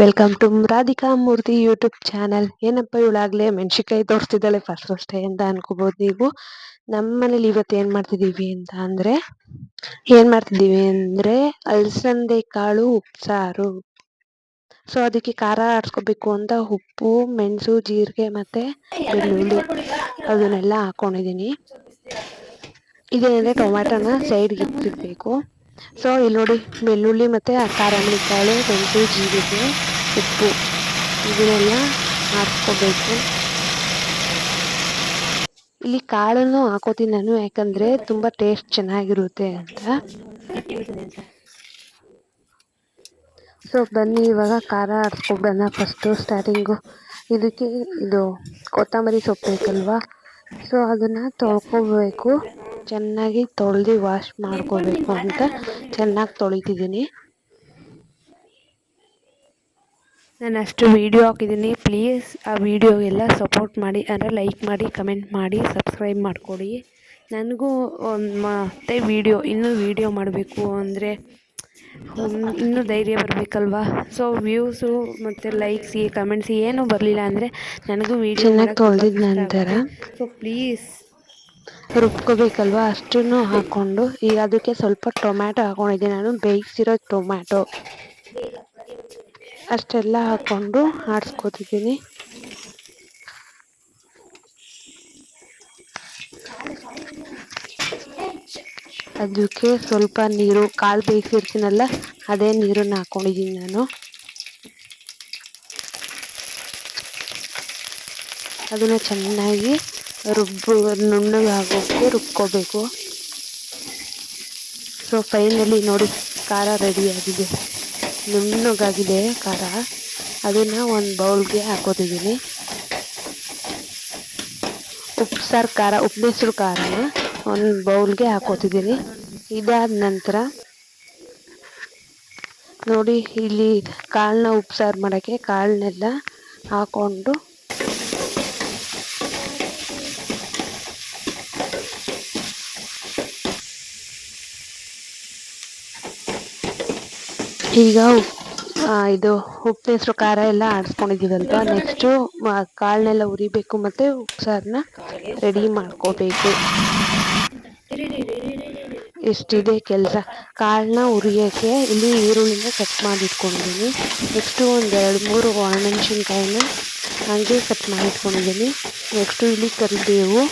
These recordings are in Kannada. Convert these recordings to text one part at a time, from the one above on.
Welcome to Radhika Murthy YouTube channel ಏನಪ್ಪ ಇವಳಾಗ್ಲೇ ಮೆಣಸಿಕಾಯಿ ತೋರಿಸ್ತಿದ್ದಾಳೆ ಫಸ್ಟ್ ಫಸ್ಟ್ ಅಂತ ಅನ್ಕೋಬಹುದು ನೀವು. ನಮ್ಮ ಮನೇಲಿ ಇವತ್ತು ಏನ್ ಮಾಡ್ತಿದೀವಿ ಅಂತ ಅಂದ್ರೆ, ಏನ್ ಮಾಡ್ತಿದೀವಿ ಅಂದ್ರೆ ಅಲಸಂದೆ, ಕಾಳು, ಉಪ್ಸಾರು. ಸೊ ಅದಕ್ಕೆ ಖಾರ ಆಡ್ಸ್ಕೋಬೇಕು ಅಂತ ಉಪ್ಪು, ಮೆಣಸು, ಜೀರಿಗೆ ಮತ್ತೆ ಬೆಳ್ಳುಳ್ಳಿ ಅದನ್ನೆಲ್ಲ ಹಾಕೊಂಡಿದೀನಿ ಇದೇನಂದ್ರೆ ಟೊಮ್ಯಾಟೋನ ಸೈಡ್ಗೆ ಇಟ್ಟಿರ್ಬೇಕು. ಸೊ ಇಲ್ಲಿ ನೋಡಿ, ಬೆಳ್ಳುಳ್ಳಿ ಮತ್ತು ಖಾರಮಣಿ ಕಾಳು ಮೆಣಸು ಜೀರಿಗೆ, ಉಪ್ಪು. ಇದನ್ನೆಲ್ಲ ಹಾಕ್ಕೋಬೇಕು ಇಲ್ಲಿ ಕಾಳನ್ನು ಹಾಕೋತೀನಿ ನಾನು, ಯಾಕಂದರೆ ತುಂಬ ಟೇಸ್ಟ್ ಚೆನ್ನಾಗಿರುತ್ತೆ ಅಂತ. ಸೊ ಬನ್ನಿ, ಇವಾಗ ಖಾರ ಆಡ್ಸ್ಕೊಬಿಡೋಣ ಫಸ್ಟು ಸ್ಟಾರ್ಟಿಂಗು ಇದಕ್ಕೆ ಇದು ಕೊತ್ತಂಬರಿ ಸೊಪ್ಪು ಬೇಕಲ್ವಾ? ಸೊ ಅದನ್ನು ತೊಳ್ಕೊಬೇಕು. ಚೆನ್ನಾಗಿ ತೊಳೆದು ವಾಶ್ ಮಾಡ್ಕೋಬೇಕು ಅಂತ ಚೆನ್ನಾಗಿ ತೊಳಿತಿದ್ದೀನಿ. ನಾನು ಅಷ್ಟು ವೀಡಿಯೋ ಹಾಕಿದ್ದೀನಿ ಪ್ಲೀಸ್ ಆ ವಿಡಿಯೋಗೆಲ್ಲ ಸಪೋರ್ಟ್ ಮಾಡಿ ಅಂದರೆ ಲೈಕ್ ಮಾಡಿ ಕಮೆಂಟ್ ಮಾಡಿ ಸಬ್ಸ್ಕ್ರೈಬ್ ಮಾಡಿಕೊಡಿ. ನನಗೂ ಮತ್ತೆ ವೀಡಿಯೋ ಇನ್ನೂ ವೀಡಿಯೋ ಮಾಡಬೇಕು ಅಂದರೆ ಇನ್ನೂ ಧೈರ್ಯ ಬರಬೇಕಲ್ವಾ? ಸೊ ವ್ಯೂಸು ಮತ್ತು ಲೈಕ್ಸ್ ಕಮೆಂಟ್ಸ್ ಏನೂ ಬರಲಿಲ್ಲ ಅಂದರೆ ನನಗೂ ವೀಡಿಯೋ ನಂತರ ಸೊ ಪ್ಲೀಸ್ ರುಬ್ಕೋಬೇಕಲ್ವಾ? ಅಷ್ಟನ್ನು ಹಾಕ್ಕೊಂಡು ಈಗ ಅದಕ್ಕೆ ಸ್ವಲ್ಪ ಟೊಮ್ಯಾಟೊ ಹಾಕೊಂಡಿದ್ದೀನಿ. ನಾನು ಬೇಯಿಸಿರೋ ಟೊಮ್ಯಾಟೊ. ಅಷ್ಟೆಲ್ಲ ಹಾಕ್ಕೊಂಡು ಆಡಿಸ್ಕೊತಿದ್ದೀನಿ. ಅದಕ್ಕೆ ಸ್ವಲ್ಪ ನೀರು, ಕಾಲು ಬೇಯಿಸಿರ್ತೀನಲ್ಲ, ಅದೇ ನೀರನ್ನು ಹಾಕ್ಕೊಂಡಿದ್ದೀನಿ ನಾನು. ಅದನ್ನು ಚೆನ್ನಾಗಿ ರುಬ್ಬು ನುಣ್ಣಗಾಗೋಕ್ಕೆ ರುಬ್ಕೋಬೇಕು. ಸೊ ಫೈನಲಿ ನೋಡಿ, ಖಾರ ರೆಡಿಯಾಗಿದೆ ನುಣ್ಣಗಾಗಿದೆ ಖಾರ. ಅದನ್ನು ಒಂದು ಬೌಲ್ಗೆ ಹಾಕೋತಿದ್ದೀನಿ. ಉಪ್ಸಾರು ಖಾರ ಉಪ್ಪು ಖಾರನ ಒಂದು ಬೌಲ್ಗೆ ಹಾಕೋತಿದ್ದೀನಿ. ಇದಾದ ನಂತರ ನೋಡಿ, ಇಲ್ಲಿ ಕಾಳನ್ನ ಉಪ್ಸಾರು ಮಾಡೋಕ್ಕೆ ಕಾಳನ್ನೆಲ್ಲ ಹಾಕೊಂಡು ಈಗ ಇದು ಉಪ್ಪು ಹೆಸರು ಖಾರ ಎಲ್ಲ ಆಡಿಸ್ಕೊಂಡಿದ್ದೀವಲ್ವ? ನೆಕ್ಸ್ಟು ಕಾಳನ್ನೆಲ್ಲ ಉರಿಬೇಕು ಮತ್ತು ಉಪ್ಸಾರನ್ನ ರೆಡಿ ಮಾಡ್ಕೋಬೇಕು. ಎಷ್ಟಿದೆ ಕೆಲಸ. ಕಾಳನ್ನ ಉರಿಯೋಕ್ಕೆ ಇಲ್ಲಿ ಈರುಳ್ಳಿನ ಕಟ್ ಮಾಡಿ ಇಟ್ಕೊಂಡಿದ್ದೀನಿ ನೆಕ್ಸ್ಟು ಒಂದು ಎರಡು ಮೂರು ಒಣಮೆಣ್ಸಿನ್ಕಾಯಿನ ಹಾಗೆ ಕಟ್ ಮಾಡಿ ಇಟ್ಕೊಂಡಿದ್ದೀನಿ ನೆಕ್ಸ್ಟು ಇಲ್ಲಿ ಕರಿಬೇವು.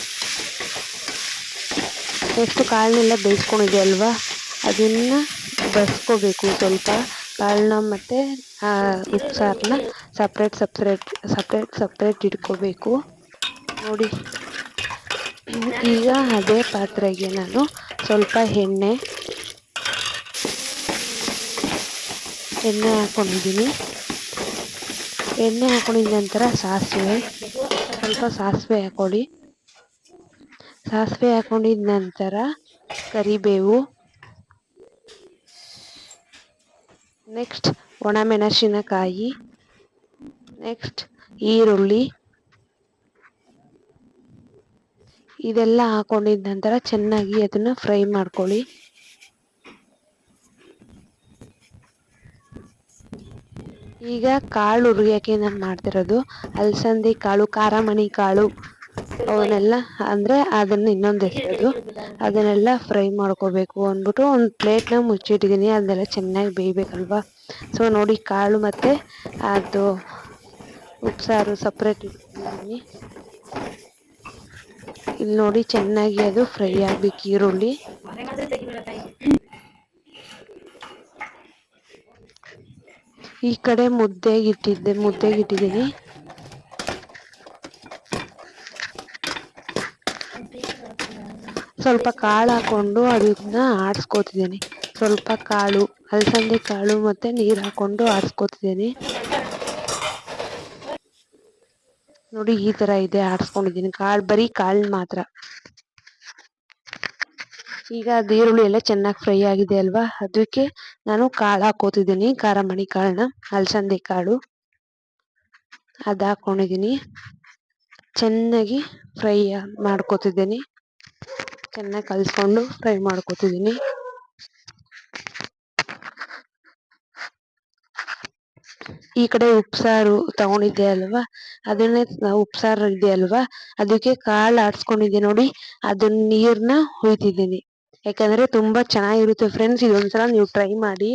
ನೆಕ್ಸ್ಟು ಕಾಳನ್ನೆಲ್ಲ ಬೇಯಿಸ್ಕೊಂಡಿದೆ ಅಲ್ವಾ? ಅದನ್ನು ಬಸ್ಕೋಬೇಕು ಸ್ವಲ್ಪ ಕಾಳನ್ನ ಮತ್ತು ಉಪ್ಸಾರನ್ನ ಸಪ್ರೇಟ್ ಸಪ್ರೇಟ್ ಸಪ್ರೇಟ್ ಸಪ್ರೇಟ್ ಇಟ್ಕೋಬೇಕು. ನೋಡಿ, ಈಗ ಅದೇ ಪಾತ್ರೆಗೆ ನಾನು ಸ್ವಲ್ಪ ಎಣ್ಣೆ ಎಣ್ಣೆ ಹಾಕೊಂಡಿದ್ದೀನಿ. ಎಣ್ಣೆ ಹಾಕೊಂಡಿದ ನಂತರ ಸಾಸಿವೆ, ಸ್ವಲ್ಪ ಸಾಸಿವೆ ಹಾಕೊಳ್ಳಿ. ಸಾಸಿವೆ ಹಾಕೊಂಡಿದ ನಂತರ ಕರಿಬೇವು ನೆಕ್ಸ್ಟ್ ಒಣಮೆಣಸಿನಕಾಯಿ. ನೆಕ್ಸ್ಟ್ ಈರುಳ್ಳಿ. ಇದೆಲ್ಲ ಹಾಕೊಂಡಿದ ನಂತರ ಚೆನ್ನಾಗಿ ಅದನ್ನ ಫ್ರೈ ಮಾಡ್ಕೊಳ್ಳಿ. ಈಗ ಕಾಳು ಹುರಿಯೋಕ್ಕೆ ನಾನು ಮಾಡ್ತಿರೋದು ಅಲಸಂದಿ ಕಾಳು ಖಾರಮಣಿ ಕಾಳು. ಅವನ್ನೆಲ್ಲ ಅಂದ್ರೆ ಅದನ್ನ ಇನ್ನೊಂದು ಹೆಸರು ಅದನ್ನೆಲ್ಲ ಫ್ರೈ ಮಾಡ್ಕೋಬೇಕು ಅಂದ್ಬಿಟ್ಟು ಒಂದು ಪ್ಲೇಟ್ನ ಮುಚ್ಚಿಟ್ಟಿದ್ದೀನಿ ಅದನ್ನೆಲ್ಲ ಚೆನ್ನಾಗಿ ಬೇಯಬೇಕಲ್ವಾ? ಸೊ ನೋಡಿ ಕಾಳು ಮತ್ತೆ ಅದು ಉಪ್ಸಾರು ಸಪ್ರೇಟ್ ಇಟ್ಕೊಂಡಿದ್ದೀನಿ ಇಲ್ಲಿ ನೋಡಿ ಚೆನ್ನಾಗಿ ಅದು ಫ್ರೈ ಆಗ್ಬೇಕು ಈರುಳ್ಳಿ. ಈ ಕಡೆ ಮುದ್ದೆಗೆ ಇಟ್ಟಿದ್ದೆ, ಮುದ್ದೆಗೆ ಇಟ್ಟಿದ್ದೀನಿ ಸ್ವಲ್ಪ ಕಾಳು ಹಾಕೊಂಡು ಅದನ್ನ ಆಡಿಸ್ಕೋತಿದ್ದೀನಿ. ಸ್ವಲ್ಪ ಕಾಳು, ಅಲಸಂದೆ ಕಾಳು ಮತ್ತೆ ನೀರು ಹಾಕೊಂಡು ಆಡಿಸ್ಕೋತಿದ್ದೀನಿ. ನೋಡಿ ಈ ತರ ಇದೆ ಆಡಿಸ್ಕೊಂಡಿದ್ದೀನಿ. ಕಾಳು, ಬರೀ ಕಾಳು ಮಾತ್ರ. ಈಗ ಅದು ಈರುಳ್ಳಿ ಎಲ್ಲ ಚೆನ್ನಾಗಿ ಫ್ರೈ ಆಗಿದೆ ಅಲ್ವಾ? ಅದಕ್ಕೆ ನಾನು ಕಾಳು ಹಾಕೋತಿದ್ದೀನಿ ಖಾರ ಮಣಿ ಕಾಳನ್ನ, ಅಲಸಂದೆ ಕಾಳು. ಅದು ಹಾಕೊಂಡಿದ್ದೀನಿ. ಚೆನ್ನಾಗಿ ಫ್ರೈ ಮಾಡ್ಕೋತಿದ್ದೀನಿ. ಚೆನ್ನಾಗಿ ಕಲಿಸ್ಕೊಂಡು ಫ್ರೈ ಮಾಡ್ಕೊತಿದ್ದೀನಿ ಈ ಕಡೆ ಉಪ್ಸಾರು ತಗೊಂಡಿದ್ದೆ ಅಲ್ವಾ? ಅದನ್ನೇ ಉಪ್ಸಾರು ಇದೆ ಅಲ್ವಾ? ಅದಕ್ಕೆ ಕಾಳು ಆಡ್ಸ್ಕೊಂಡಿದ್ದೆ ನೋಡಿ ಅದನ್ನ ನೀರನ್ನ ಹುಯ್ತಿದ್ದೀನಿ ಯಾಕಂದ್ರೆ ತುಂಬಾ ಚೆನ್ನಾಗಿರುತ್ತೆ ಫ್ರೆಂಡ್ಸ್ ಇದೊಂದ್ಸಲ ನೀವು ಟ್ರೈ ಮಾಡಿ.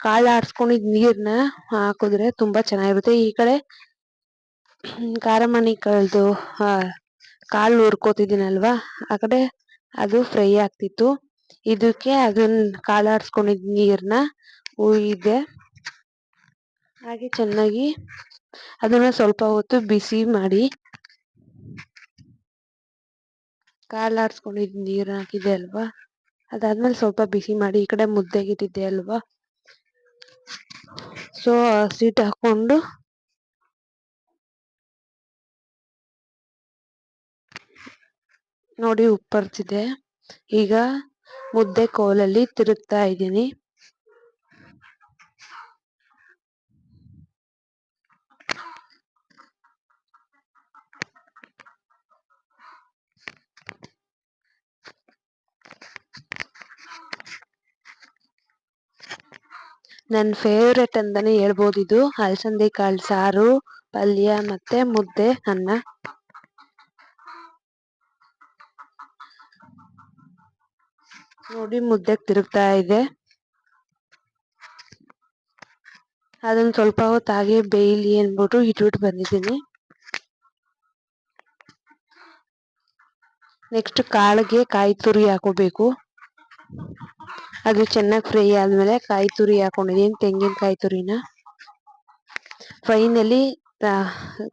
ಕಾಳು ಆಡ್ಸ್ಕೊಂಡಿದ್ ನೀರನ್ನ ಹಾಕಿದ್ರೆ ತುಂಬಾ ಚೆನ್ನಾಗಿರುತ್ತೆ. ಈ ಕಡೆ ಖಾರಮಣಿ ಕಳ್ದು, ಆ ಕಾಳು ನೋಡ್ಕೋತಿದ್ದೀನಲ್ವಾ ಆ ಕಡೆ ಅದು ಫ್ರೈ ಆಗ್ತಿತ್ತು. ಇದಕ್ಕೆ ಅದನ್ನ ಕಾಲ್ ಆಡ್ಸ್ಕೊಂಡಿದ್ ನೀರ್ನ ಹುಯ್ದೆ ಹಾಗೆ ಚೆನ್ನಾಗಿ ಅದನ್ನ ಸ್ವಲ್ಪ ಹೊತ್ತು ಬಿಸಿ ಮಾಡಿ ಕಾಲ್ ಆಡ್ಸ್ಕೊಂಡಿದ್ ನೀರ್ ಹಾಕಿದೆ ಅಲ್ವಾ? ಅದಾದ್ಮೇಲೆ ಸ್ವಲ್ಪ ಬಿಸಿ ಮಾಡಿ ಈ ಕಡೆ ಮುದ್ದೆಗಿಟ್ಟಿದ್ದೆ ಅಲ್ವಾ? ಸೊ ಹಸಿಟ್ಟು ಹಾಕೊಂಡು ನೋಡಿ ಉಪ್ಪರ್ತಿದೆ. ಈಗ ಮುದ್ದೆ ಕೋಲಲ್ಲಿ ತಿರುಗ್ತಾ ಇದ್ದೀನಿ. ನನ್ನ ಫೇವ್ರೆಟ್ ಅಂತಾನೆ ಹೇಳ್ಬೋದು ಇದು. ಅಲಸಂದೆ ಕಾಳು ಸಾರು, ಪಲ್ಯ ಮತ್ತೆ ಮುದ್ದೆ ಅನ್ನ. ನೋಡಿ ಮುದ್ದೆಗೆ ತಿರುಗ್ತಾ ಇದೆ. ಅದನ್ನ ಸ್ವಲ್ಪ ಹೊತ್ತು ಹಾಗೆ ಬೇಯಲಿ ಅಂದ್ಬಿಟ್ಟು ಇಟ್ಬಿಟ್ಟು ಬಂದಿದ್ದೀನಿ. ನೆಕ್ಸ್ಟ್ ಕಾಳಿಗೆ ಕಾಯಿ ತುರಿ ಹಾಕೋಬೇಕು. ಅದು ಚೆನ್ನಾಗಿ ಫ್ರೈ ಆದ್ಮೇಲೆ ಕಾಯಿ ತುರಿ ಹಾಕೊಂಡಿದೀನಿ ತೆಂಗಿನಕಾಯಿ ತುರಿನ? ಫೈನಲಿ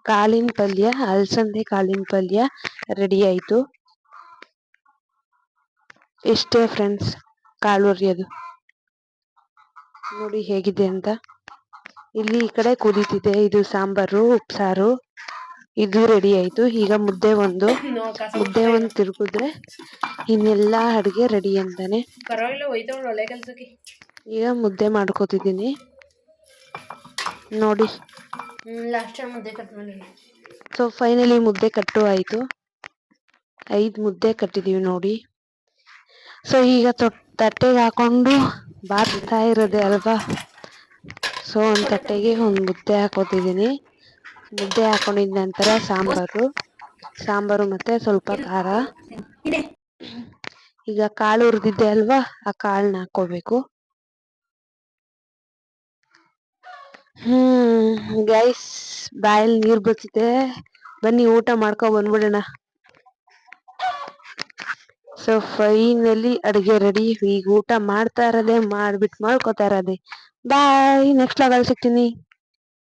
ಕಾಳಿನ ಪಲ್ಯ, ಅಲಸಂದೆ ಕಾಳಿನ ಪಲ್ಯ ರೆಡಿ ಆಯ್ತು. ಇಷ್ಟೇ ಫ್ರೆಂಡ್ಸ್ ಕಾಳು ಹುರಿಯೋದು ನೋಡಿ ಹೇಗಿದೆ ಅಂತ. ಇಲ್ಲಿ ಈ ಕಡೆ ಕುದೀತಿದೆ. ಇದು ಸಾಂಬಾರು ಉಪ್ಸಾರು. ಇದು ರೆಡಿ ಆಯ್ತು. ಈಗ ಮುದ್ದೆ ಒಂದು ಮುದ್ದೆ ಒಂದು ತಿರುಗಿದ್ರೆ ಇನ್ನೆಲ್ಲ ಅಡುಗೆ ರೆಡಿ ಅಂತಾನೆ. ಈಗ ಮುದ್ದೆ ಮಾಡ್ಕೋತಿದ್ದೀನಿ. ನೋಡಿ. ಸೊ ಫೈನಲಿ ಮುದ್ದೆ ಕಟ್ಟು ಆಯ್ತು. ಐದು ಮುದ್ದೆ ಕಟ್ಟಿದೀವಿ ನೋಡಿ. ಸೊ ಈಗ ತೊಟ್, ತಟ್ಟೆಗೆ ಹಾಕೊಂಡು ಬಾರ್ತಾ ಇರೋದೆ ಅಲ್ವಾ? ಸೊ ಒಂದು ತಟ್ಟೆಗೆ ಒಂದು ಮುದ್ದೆ ಹಾಕೋತಿದ್ದೀನಿ ಮುದ್ದೆ ಹಾಕೊಂಡಿದ ನಂತರ ಸಾಂಬಾರು. ಸಾಂಬಾರು ಮತ್ತೆ ಸ್ವಲ್ಪ ಖಾರ. ಈಗ ಕಾಳು ಹುರಿದಿದ್ದೆ ಅಲ್ವಾ? ಆ ಕಾಳನ್ನ ಹಾಕೋಬೇಕು ಹ್ಮ್ ಗೈಸ್ ಬಾಯಲ್ಲಿ ನೀರ್ ಬಚ್ಚಿದೆ. ಬನ್ನಿ, ಊಟ ಮಾಡ್ಕೊ ಬಂದ್ಬಿಡೋಣ. ಸೊ ಫೈನಲಿ ಅಡುಗೆ ರೆಡಿ ಈಗ ಊಟ ಮಾಡ್ತಾ ಇರೋದೆ ಮಾಡ್ಬಿಟ್ಟು ಮಾಡ್ಕೋತಾ ಇರೋದೆ. ಬಾಯ್ ನೆಕ್ಸ್ಟ್ ಲಾಗಲ್ಲಿ ಸಿಗ್ತೀನಿ.